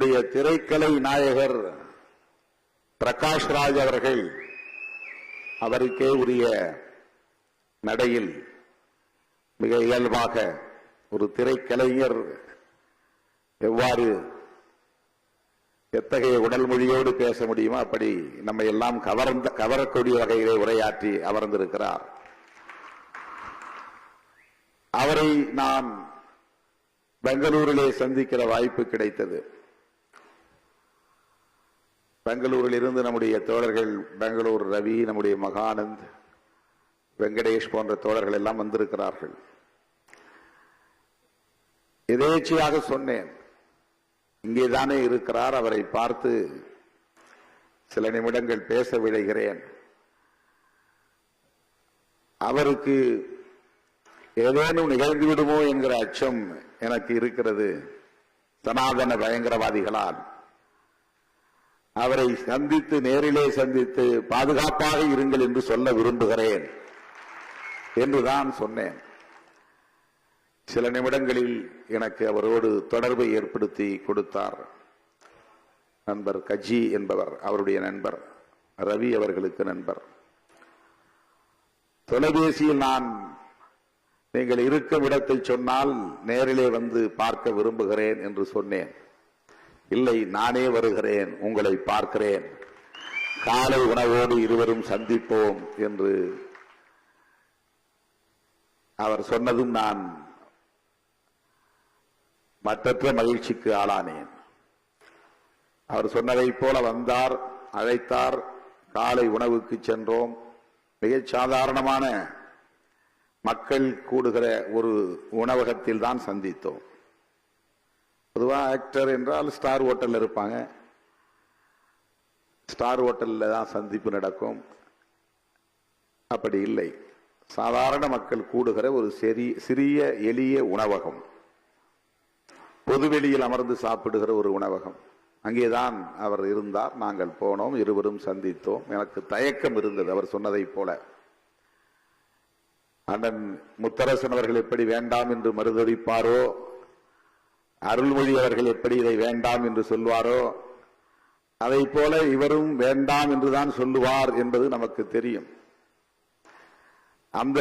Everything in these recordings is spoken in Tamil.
நம்முடைய திரைக்கலை நாயகர் பிரகாஷ் ராஜ் அவர்கள் அவருக்கே உரிய நடையில் மிக இயல்பாக ஒரு திரைக்கலைஞர் எவ்வாறு எத்தகைய உடல் மொழியோடு பேச முடியுமோ அப்படி நம்ம எல்லாம் கவர்ந்த கவரக்கூடிய வகையிலே உரையாற்றி அமர்ந்திருக்கிறார். அவரை நான் பெங்களூரிலே சந்திக்கிற வாய்ப்பு கிடைத்தது. பெங்களூரில் இருந்து நம்முடைய தோழர்கள் பெங்களூர் ரவி நம்முடைய மகானந்த் வெங்கடேஷ் போன்ற தோழர்கள் எல்லாம் வந்திருக்கிறார்கள். எதேச்சியாக சொன்னேன் இங்கேதானே இருக்கிறார் அவரை பார்த்து சில நிமிடங்கள் பேச விழைகிறேன். அவருக்கு ஏதேனும் நிகழ்ந்து விடுமோ என்கிற அச்சம் எனக்கு இருக்கிறது. சனாதன பயங்கரவாதிகளால். அவரை சந்தித்து நேரிலே சந்தித்து பாதுகாப்பாக இருங்கள் என்று சொல்ல விரும்புகிறேன் என்றுதான் சொன்னேன். சில நிமிடங்களில் எனக்கு அவரோடு தொடர்பை ஏற்படுத்தி கொடுத்தார். நண்பர் கஜி என்பவர் அவருடைய நண்பர் ரவி அவர்களுக்கு நண்பர். தொலைபேசியில் நான் நீங்கள் இருக்கும் இடத்தை சொன்னால் நேரிலே வந்து பார்க்க விரும்புகிறேன் என்று சொன்னேன். இல்லை நானே வருகிறேன் உங்களை பார்க்கிறேன். காலை உணவோடு இருவரும் சந்திப்போம் என்று அவர் சொன்னதும் நான் மற்றற்ற மகிழ்ச்சிக்கு ஆளானேன். அவர் சொன்னதைப் போல வந்தார் அழைத்தார் காலை உணவுக்கு சென்றோம். மிகச் சாதாரணமான மக்கள் கூடுகிற ஒரு உணவகத்தில் தான் சந்தித்தோம். பொதுவாக ஆக்டர் என்றால் ஸ்டார் ஹோட்டலில் இருப்பாங்க. ஸ்டார் ஹோட்டலில் தான் சந்திப்பு நடக்கும். அப்படி இல்லை. சாதாரண மக்கள் கூடுகிற ஒரு செரி சிறிய எளிய உணவகம். பொதுவெளியில் அமர்ந்து சாப்பிடுகிற ஒரு உணவகம். அங்கேதான் அவர் இருந்தார். நாங்கள் போனோம் இருவரும் சந்தித்தோம். எனக்கு தயக்கம் இருந்தது அவர் சொன்னதைப் போல. அண்ணன் முத்தரசன் அவர்கள் எப்படி வேண்டாம் என்று மறுதளிப்பாரோ அருள்மொழி அவர்கள் எப்படி இதை வேண்டாம் என்று சொல்வாரோ அதை போல இவரும் வேண்டாம் என்றுதான் சொல்லுவார் என்பது நமக்கு தெரியும். அந்த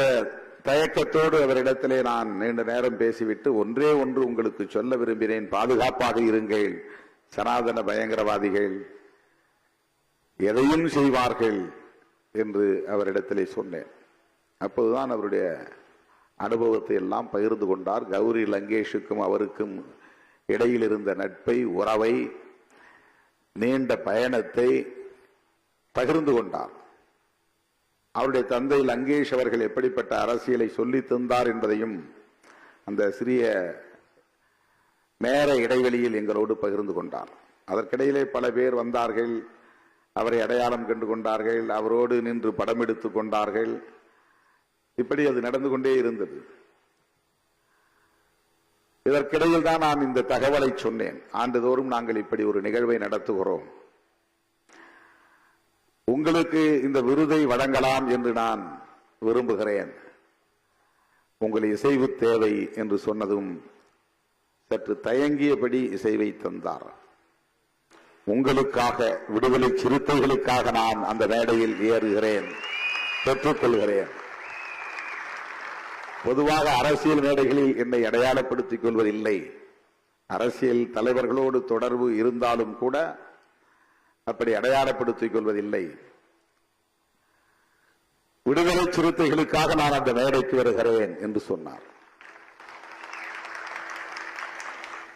தயக்கத்தோடு அவரிடத்திலே நான் நீண்ட நேரம் பேசிவிட்டு ஒன்றே ஒன்று உங்களுக்கு சொல்ல விரும்பினேன் பாதுகாப்பாக இருங்கள் சனாதன பயங்கரவாதிகள் எதையும் செய்வார்கள் என்று அவரிடத்திலே சொன்னேன். அப்போதுதான் அவருடைய அனுபவத்தை எல்லாம் பகிர்ந்து கொண்டார். கௌரி லங்கேஷுக்கும் அவருக்கும் இடையில் இருந்த நட்பை உறவை நீண்ட பயணத்தை பகிர்ந்து கொண்டார். அவருடைய தந்தை லங்கேஷ் அவர்கள் எப்படிப்பட்ட அரசியலை சொல்லி தந்தார் என்பதையும் அந்த சிறிய நேர இடைவெளியில் எங்களோடு பகிர்ந்து கொண்டார். அதற்கிடையிலே பல பேர் வந்தார்கள். அவரை அடையாளம் கண்டு கொண்டார்கள். அவரோடு நின்று படம் எடுத்துக் கொண்டார்கள். இப்படி அது நடந்து கொண்டே இருந்தது. இதற்கிடையில் தான் நான் இந்த தகவலை சொன்னேன். ஆண்டுதோறும் நாங்கள் இப்படி ஒரு நிகழ்வை நடத்துகிறோம். உங்களுக்கு இந்த விருதை வழங்கலாம் என்று நான் விரும்புகிறேன். உங்கள் இசைவு தேவை என்று சொன்னதும் சற்று தயங்கியபடி இசைவை தந்தார். உங்களுக்காக விடுதலை சிறுத்தைகளுக்காக நான் அந்த மேடையில் ஏறுகிறேன் பெற்றுக்கொள்கிறேன். பொதுவாக அரசியல் மேடைகளில் என்னை அடையாளப்படுத்திக் கொள்வதில்லை. அரசியல் தலைவர்களோடு தொடர்பு இருந்தாலும் கூட அப்படி அடையாளப்படுத்திக் கொள்வதில்லை. விடுதலை சிறுத்தைகளுக்காக நான் அந்த மேடைக்கு வருகிறேன் என்று சொன்னார்.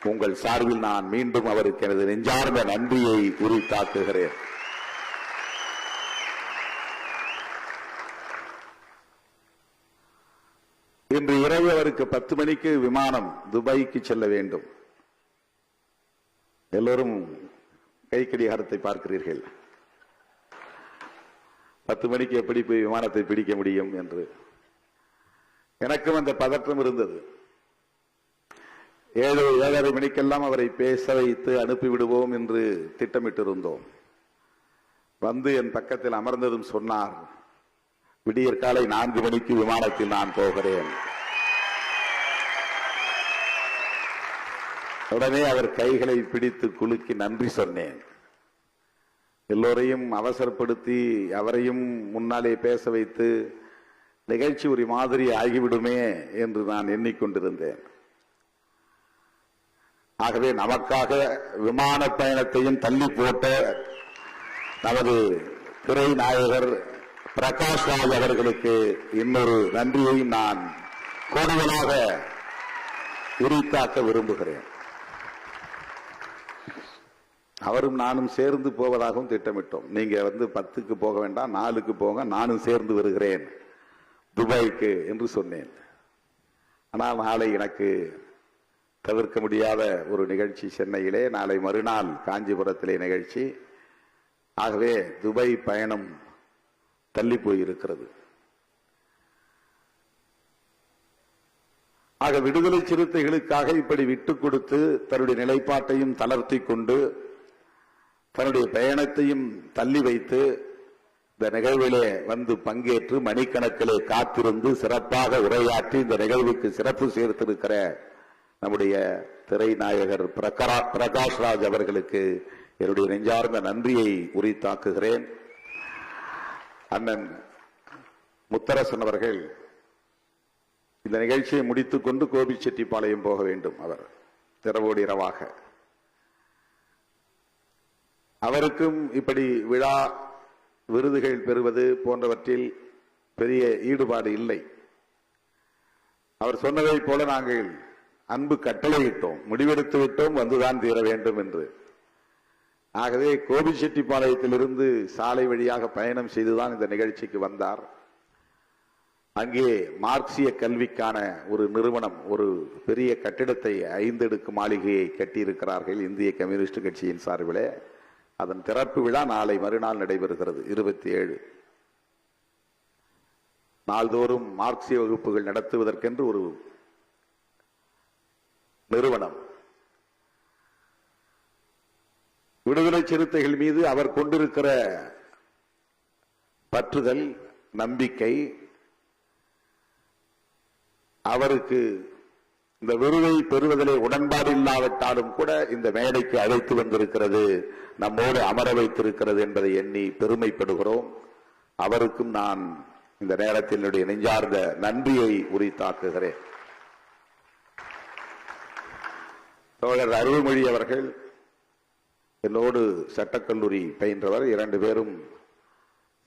உங்கள் சார்பில் நான் மீண்டும் அவருக்கு எனது நெஞ்சார்ந்த நன்றியை உரித்தாக்குகிறேன். இன்று இரவு அவருக்கு பத்து மணிக்கு விமானம் துபாய்க்கு செல்ல வேண்டும். எல்லோரும் கை கடிகாரத்தை பார்க்கிறீர்கள். பத்து மணிக்கு எப்படி போய் விமானத்தை பிடிக்க முடியும் என்று. எனக்கும் அந்த பதற்றம் இருந்தது. ஏழு ஏழரை மணிக்கெல்லாம் அவரை பேச வைத்து அனுப்பிவிடுவோம் என்று திட்டமிட்டிருந்தோம். வந்து என் பக்கத்தில் அமர்ந்ததும் சொன்னார் விடியற் காலை நான்கு மணிக்கு விமானத்தில் நான் போகிறேன். உடனே அவர் கைகளை பிடித்து குலுக்கி நன்றி சொன்னேன். எல்லோரையும் அவசரப்படுத்தி அவரையும் முன்னாலே பேச வைத்து நிகழ்ச்சி ஒரு மாதிரி ஆகிவிடுமே என்று நான் எண்ணிக்கொண்டிருந்தேன். ஆகவே நமக்காக விமான பயணத்தையும் தள்ளி போட்ட நமது துறை நாயகர் பிரகாஷ் ராஜ் அவர்களுக்கு இன்னொரு நன்றியை நான் கூடுதலாக உரித்தாக்க விரும்புகிறேன். அவரும் நானும் சேர்ந்து போவதாகவும் திட்டமிட்டோம். நீங்க வந்து பத்துக்கு போக வேண்டாம் நாலுக்கு போங்க நானும் சேர்ந்து வருகிறேன் துபாய்க்கு என்று சொன்னேன். ஆனால் நாளை எனக்கு தவிர்க்க முடியாத ஒரு நிகழ்ச்சி சென்னையிலே நாளை மறுநாள் காஞ்சிபுரத்திலே நிகழ்ச்சி. ஆகவே துபாய் பயணம் தள்ளி போயிருக்கிறது. ஆக விடுதலை சிறுத்தைகளுக்காக இப்படி விட்டுக் கொடுத்து தன்னுடைய நிலைப்பாட்டையும் தளர்த்தி கொண்டு தன்னுடைய பயணத்தையும் தள்ளி வைத்து இந்த நிகழ்விலே வந்து பங்கேற்று மணிக்கணக்கிலே காத்திருந்து சிறப்பாக உரையாற்றி இந்த நிகழ்வுக்கு சிறப்பு சேர்த்திருக்கிற நம்முடைய திரை நாயகர் பிரகரா- பிரகாஷ் ராஜ் அவர்களுக்கு என்னுடைய நெஞ்சார்ந்த நன்றியை உரித்தாக்குகிறேன். அண்ணன் முத்தரசன் அவர்கள் இந்த நிகழ்ச்சியை முடித்துக் கொண்டு கோபிச்செட்டிப்பாளையம் போக வேண்டும் அவர் இரவோடு இரவாக. அவருக்கும் இப்படி விழா விருதுகள் பெறுவது போன்றவற்றில் பெரிய ஈடுபாடு இல்லை. அவர் சொன்னதைப் போல நாங்கள் அன்பு கட்டளையிட்டோம் முடிவெடுத்து விட்டோம் வந்துதான் தீர வேண்டும் என்று. ஆகவே கோபிச்செட்டிப்பாளையத்திலிருந்து சாலை வழியாக பயணம் செய்துதான் இந்த நிகழ்ச்சிக்கு வந்தார். அங்கே மார்க்சிய கல்விக்கான ஒரு நிறுவனம் ஒரு பெரிய கட்டிடத்தை ஐந்தெடுக்கு மாளிகையை கட்டியிருக்கிறார்கள் இந்திய கம்யூனிஸ்ட் கட்சியின் சார்பிலே. அதன் திறப்பு விழா நாளை மறுநாள் நடைபெறுகிறது இருபத்தி ஏழு நாள்தோறும் மார்க்சிய வகுப்புகள் நடத்துவதற்கென்று ஒரு நிறுவனம் விடுதலை சிறுத்தைகள் மீது அவர் கொண்டிருக்கிற பற்றுதல் நம்பிக்கை அவருக்கு இந்த விருதை பெறுவதிலே உடன்பாடு இல்லாவிட்டாலும் கூட இந்த மேடைக்கு அழைத்து வந்திருக்கிறது நம்மோடு அமர வைத்திருக்கிறது என்பதை எண்ணி பெருமைப்படுகிறோம். அவருக்கும் நான் இந்த நேரத்தில் என்னுடைய நெஞ்சார்ந்த நன்றியை உரித்தாக்குகிறேன். தோழர் அருள்மொழி அவர்கள் என்னோடு சட்டக்கல்லூரி பயின்றவர். இரண்டு பேரும்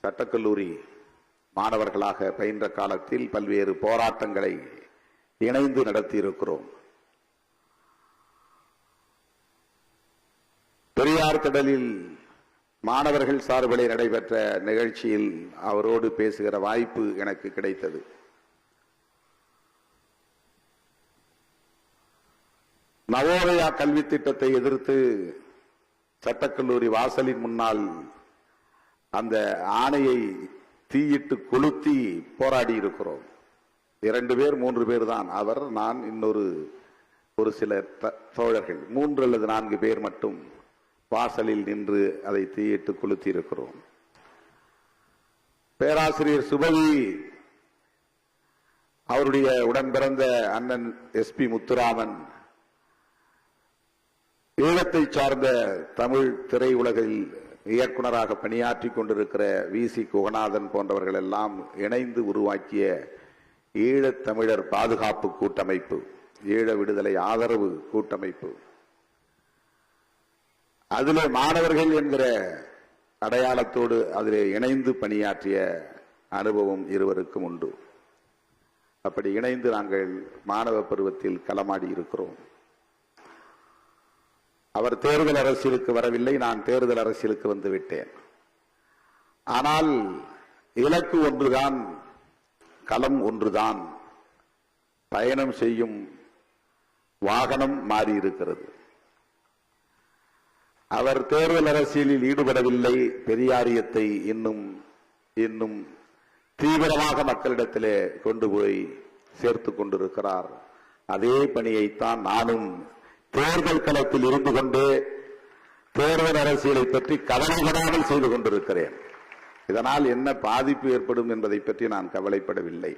சட்டக்கல்லூரி மாணவர்களாக பயின்ற காலத்தில் பல்வேறு போராட்டங்களை இணைந்து நடத்தியிருக்கிறோம். பெரியார் திடலில் மாணவர்கள் சார்பிலே நடைபெற்ற நிகழ்ச்சியில் அவரோடு பேசுகிற வாய்ப்பு எனக்கு கிடைத்தது. நவோதயா கல்வி திட்டத்தை எதிர்த்து சட்டக்கல்லூரி வாசலின் முன்னால் அந்த ஆணையை தீயிட்டு கொளுத்தி போராடி இருக்கிறோம் இரண்டு பேர் மூன்று பேர் தான். அவர் நான் இன்னொரு ஒரு சில த- தோழர்கள். மூன்று அல்லது நான்கு பேர் மட்டும் வாசலில் நின்று அதை தீயிட்டு கொளுத்தி இருக்கிறோம் பேராசிரியர் சுபவி அவருடைய உடன் பிறந்த அண்ணன் எஸ்பி முத்துராமன் ஈழத்தை சார்ந்த தமிழ் திரையுலகில் இயக்குனராக பணியாற்றி கொண்டிருக்கிற வி. சி. குகநாதன் போன்றவர்கள் எல்லாம் இணைந்து உருவாக்கிய ஈழத்தமிழர் பாதுகாப்பு கூட்டமைப்பு ஈழ விடுதலை ஆதரவு கூட்டமைப்பு. அதிலே மாணவர்கள் என்கிற அடையாளத்தோடு அதிலே இணைந்து பணியாற்றிய அனுபவம் இருவருக்கும் உண்டு. அப்படி இணைந்து நாங்கள் மாணவ பருவத்தில் களமாடி இருக்கிறோம். அவர் தேர்தல் அரசியலுக்கு வரவில்லை நான் தேர்தல் அரசியலுக்கு வந்து விட்டேன். ஆனால் இலக்கு ஒன்றுதான் களம் ஒன்றுதான். பயணம் செய்யும் வாகனம் மாறியிருக்கிறது. அவர் தேர்தல் அரசியலில் ஈடுபடவில்லை பெரியாரியத்தை இன்னும் இன்னும் தீவிரமாக மக்களிடத்திலே கொண்டு போய் சேர்த்து கொண்டிருக்கிறார். அதே பணியைத்தான் நானும் தேர்தல் களத்தில் இருந்து கொண்டே தேர்தல் அரசியலை பற்றி கவலைப்படாமல் செய்து கொண்டிருக்கிறேன். இதனால் என்ன பாதிப்பு ஏற்படும் என்பதை பற்றி நான் கவலைப்படவில்லை.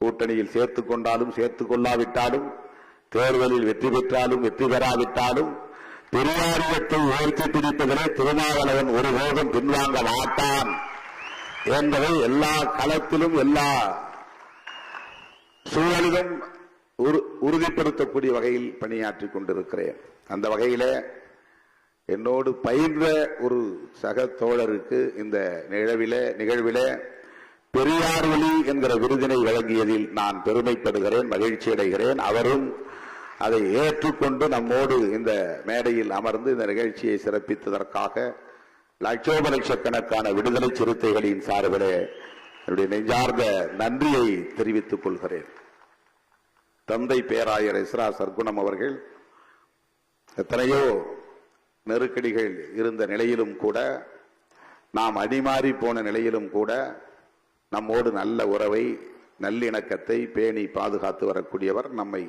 கூட்டணியில் சேர்த்துக் கொண்டாலும் சேர்த்துக் கொள்ளாவிட்டாலும் தேர்தலில் வெற்றி பெற்றாலும் வெற்றி பெறாவிட்டாலும் பெரியாரியத்தை உயர்த்தி பிடிப்பதிலே திருமாவளவன் ஒருபோதும் பின்வாங்க மாட்டான் என்பதை எல்லா களத்திலும் எல்லா சூழலிலும் உறுதிப்படுத்தக்கூடிய வகையில் பணியாற்றிக் கொண்டிருக்கிறேன். அந்த வகையில் என்னோடு பயின்ற ஒரு சக தோழருக்கு இந்த நிகழ்வில நிகழ்விலே பெரியார் ஒளி என்கிற விருதினை வழங்கியதில் நான் பெருமைப்படுகிறேன் மகிழ்ச்சி அடைகிறேன். அவரும் அதை ஏற்றுக்கொண்டு நம்மோடு இந்த மேடையில் அமர்ந்து இந்த நிகழ்ச்சியை சிறப்பித்ததற்காக லட்சோப லட்சக்கணக்கான விடுதலை சிறுத்தைகளின் சார்பிலே என்னுடைய நெஞ்சார்ந்த நன்றியை தெரிவித்துக் கொள்கிறேன். தந்தை பேராயர் இஸ்ரா சர்க்குணம் அவர்கள் எத்தனையோ நெருக்கடிகள் இருந்த நிலையிலும் கூட நாம் அடிமாறி போன நிலையிலும் கூட நம்மோடு நல்ல உறவை நல்லிணக்கத்தை பேணி பாதுகாத்து வரக்கூடியவர் நம்மை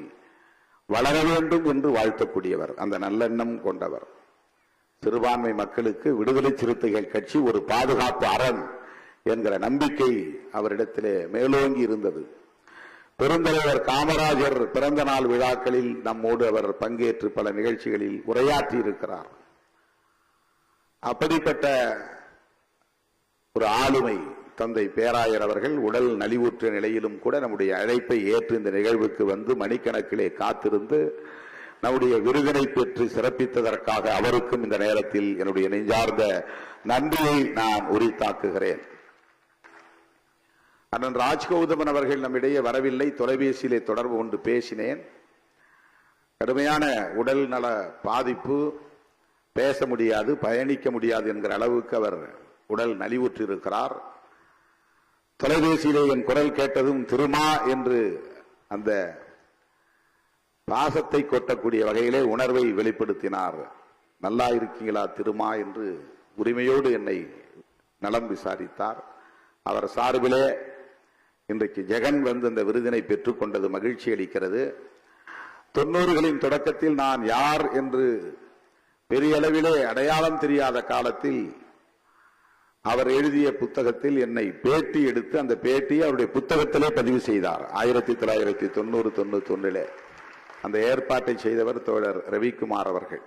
வளர வேண்டும் என்று வாழ்த்தக்கூடியவர் அந்த நல்லெண்ணம் கொண்டவர். சிறுபான்மை மக்களுக்கு விடுதலை சிறுத்தைகள் கட்சி ஒரு பாதுகாப்பு அரண் என்கிற நம்பிக்கை அவரிடத்திலே மேலோங்கி இருந்தது. பெருந்தலைவர் காமராஜர் பிறந்த நாள் விழாக்களில் நம்மோடு அவர் பங்கேற்று பல நிகழ்ச்சிகளில் உரையாற்றி இருக்கிறார். அப்படிப்பட்ட ஒரு ஆளுமை தந்தை பேராயர் அவர்கள் உடல் நலிவுற்ற நிலையிலும் கூட நம்முடைய அழைப்பை ஏற்று இந்த நிகழ்வுக்கு வந்து மணிக்கணக்கிலே காத்திருந்து நம்முடைய விருதினை பெற்று சிறப்பித்ததற்காக அவருக்கும் இந்த நேரத்தில் என்னுடைய நெஞ்சார்ந்த நன்றியை நான் உரித்தாக்குகிறேன். அண்ணன் ராஜ்கௌதமன் அவர்கள் நம்மிடையே வரவில்லை. தொலைபேசியிலே தொடர்பு கொண்டு பேசினேன். கடுமையான உடல் நல பாதிப்பு பேச முடியாது பயணிக்க முடியாது என்கிற அளவுக்கு அவர் உடல் நலிவுற்று இருக்கிறார் தொலைபேசியிலே என் குரல் கேட்டதும் திருமா என்று அந்த பாசத்தை கொட்டக்கூடிய வகையிலே உணர்வை வெளிப்படுத்தினார். நல்லா இருக்கீங்களா திருமா? என்று உரிமையோடு என்னை நலம் விசாரித்தார். அவர் சார்பிலே இன்றைக்கு ஜெகன் வந்து இந்த விருதினை பெற்றுக்கொண்டது மகிழ்ச்சி அளிக்கிறது. தொண்ணூறுகளின் தொடக்கத்தில் நான் யார் என்று பெரிய அளவிலே அடையாளம் தெரியாத காலத்தில் அவர் எழுதிய புத்தகத்தில் என்னை பேட்டி எடுத்து அந்த பேட்டியை அவருடைய புத்தகத்திலே பதிவு செய்தார். ஆயிரத்தி தொள்ளாயிரத்தி தொண்ணூறு தொண்ணூத்தி ஒன்றிலே அந்த ஏற்பாட்டை செய்தவர் தோழர் ரவிக்குமார் அவர்கள்.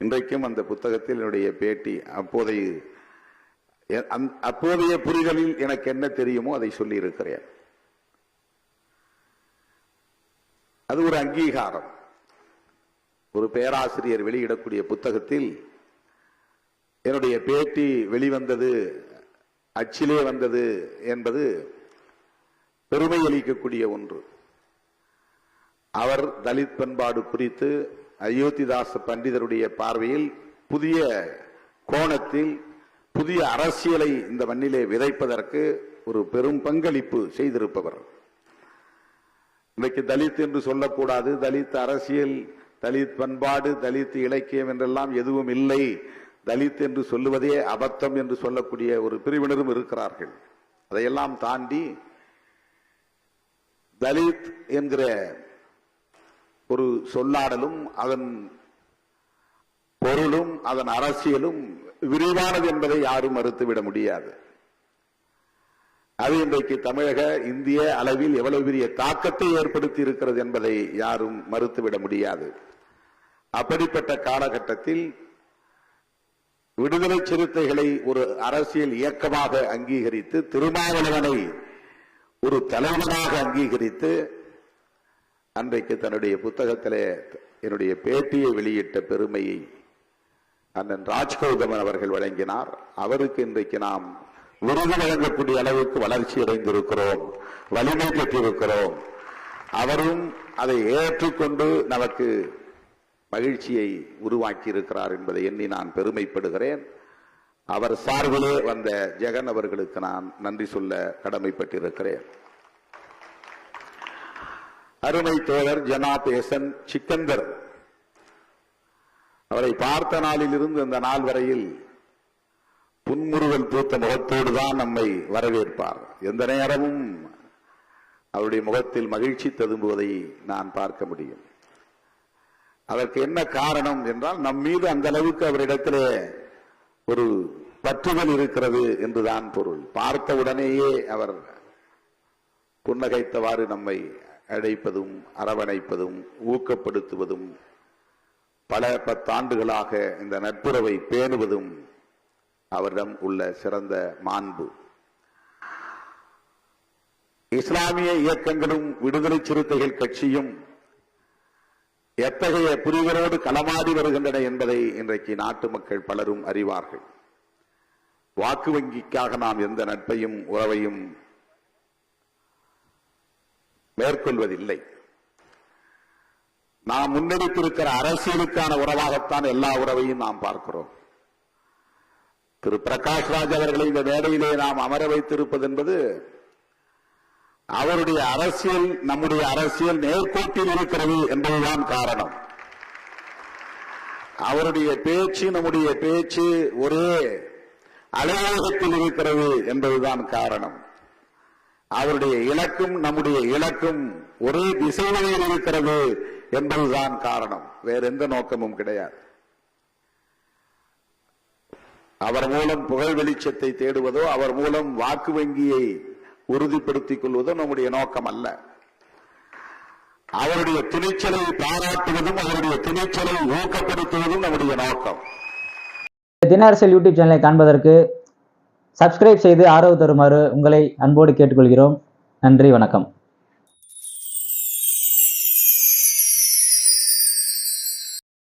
இன்றைக்கும் அந்த புத்தகத்தில் என்னுடைய பேட்டி அப்போதைய அப்போதைய புரிதலில் எனக்கு என்ன தெரியுமோ அதை சொல்லி இருக்கிறேன் அது ஒரு அங்கீகாரம். ஒரு பேராசிரியர் வெளியிடக்கூடிய புத்தகத்தில் என்னுடைய பேட்டி வெளிவந்தது அச்சிலே வந்தது என்பது பெருமை அளிக்கக்கூடிய ஒன்று. அவர் தலித் பண்பாடு குறித்து அயோத்திதாச பண்டிதருடைய பார்வையில் புதிய கோணத்தில் புதிய அரசியலை இந்த மண்ணிலே விதைப்பதற்கு ஒரு பெரும் பங்களிப்பு செய்திருப்பவர். இன்றைக்கு தலித் என்று சொல்லக்கூடாது. தலித் அரசியல் தலித் பண்பாடு தலித் இலக்கியம் என்றெல்லாம் எதுவும் இல்லை. தலித் என்று சொல்லுவதே அபத்தம் என்று சொல்லக்கூடிய ஒரு பிரிவினரும் இருக்கிறார்கள். அதையெல்லாம் தாண்டி தலித் என்கிற ஒரு சொல்லாடலும் அதன் பொருளும் அதன் அரசியலும் விரிவானது என்பதை யாரும் மறுத்துவிட முடியாது. அது இன்றைக்கு தமிழக இந்திய அளவில் எவ்வளவு பெரிய தாக்கத்தை ஏற்படுத்தி இருக்கிறது என்பதை யாரும் மறுத்துவிட முடியாது. அப்படிப்பட்ட காலகட்டத்தில் விடுதலை சிறுத்தைகளை ஒரு அரசியல் இயக்கமாக அங்கீகரித்து திருமாவளவனை ஒரு தலைவனாக அங்கீகரித்து அன்றைக்கு தன்னுடைய புத்தகத்திலே என்னுடைய பேட்டியை வெளியிட்ட பெருமையை அண்ணன் ராஜ்கௌதமன் அவர்கள் வழங்கினார். அவருக்கு இன்றைக்கு நாம் விருது வழங்கக்கூடிய அளவுக்கு வளர்ச்சி அடைந்திருக்கிறோம். வலிமை பெற்றிருக்கிறோம். அவரும் அதை ஏற்றுக்கொண்டு நமக்கு மகிழ்ச்சியை உருவாக்கி இருக்கிறார் என்பதை எண்ணி நான் பெருமைப்படுகிறேன். அவர் சார்பிலே வந்த ஜெகன் அவர்களுக்கு நான் நன்றி சொல்ல கடமைப்பட்டிருக்கிறேன். அருமை தோழர் ஜனாப் எசன் சிக்கந்தர் அவரை பார்த்த நாளிலிருந்து அந்த நாள் வரையில் புன்முறுவல் பூத்த முகத்தோடு தான் நம்மை வரவேற்பார். எந்த நேரமும் அவருடைய முகத்தில் மகிழ்ச்சி ததும்புவதை நான் பார்க்க முடியும். அதற்கு என்ன காரணம் என்றால் நம் மீது அந்த அளவுக்கு அவரிடத்திலே ஒரு பற்றுதல் இருக்கிறது என்றுதான் பொருள். பார்த்த உடனேயே அவர் புன்னகைத்தவாறு நம்மை அழைப்பதும் அரவணைப்பதும் ஊக்கப்படுத்துவதும் பல பத்தாண்டுகளாக இந்த நட்புறவை பேணுவதும் அவரிடம் உள்ள சிறந்த மாண்பு. இஸ்லாமிய இயக்கங்களும் விடுதலை சிறுத்தைகள் கட்சியும் எத்தகைய புரிவரோடு களமாடி வருகின்றன என்பதை இன்றைக்கு நாட்டு மக்கள் பலரும் அறிவார்கள். வாக்கு வங்கிக்காக நாம் எந்த நட்பையும் உறவையும் மேற்கொள்வதில்லை. நாம் முன்னெடுத்திருக்கிற அரசியலுக்கான உறவாகத்தான் எல்லா உறவையும் நாம் பார்க்கிறோம். திரு பிரகாஷ் ராஜ் அவர்களை இந்த மேடையிலே நாம் அமர வைத்திருப்பது என்பது அவருடைய அரசியல் நம்முடைய அரசியல் நேர்கோட்டில் இருக்கிறது என்பதுதான் காரணம். அவருடைய பேச்சு நம்முடைய பேச்சு ஒரே அலுவலகத்தில் இருக்கிறது என்பதுதான் காரணம். அவருடைய இலக்கும் நம்முடைய இலக்கும் ஒரே திசையில் இருக்கிறது என்பதுதான் காரணம். வேற எந்த நோக்கமும் கிடையாது. அவர் மூலம் புகழ் வெளிச்சத்தை தேடுவதோ அவர் மூலம் வாக்கு வங்கியை உறுதிப்படுத்திக் கொள்வதோ நம்முடைய நோக்கம் அல்ல. அவருடைய துணிச்சலை பாராட்டுவதும் அவருடைய துணிச்சலை ஊக்கப்படுத்துவதும் நம்முடைய நோக்கம். தின அரசியல் யூடியூப் சேனலை காண்பதற்கு சப்ஸ்கிரைப் செய்து ஆதரவு தருமாறு உங்களை அன்போடு கேட்டுக்கொள்கிறோம். நன்றி வணக்கம்.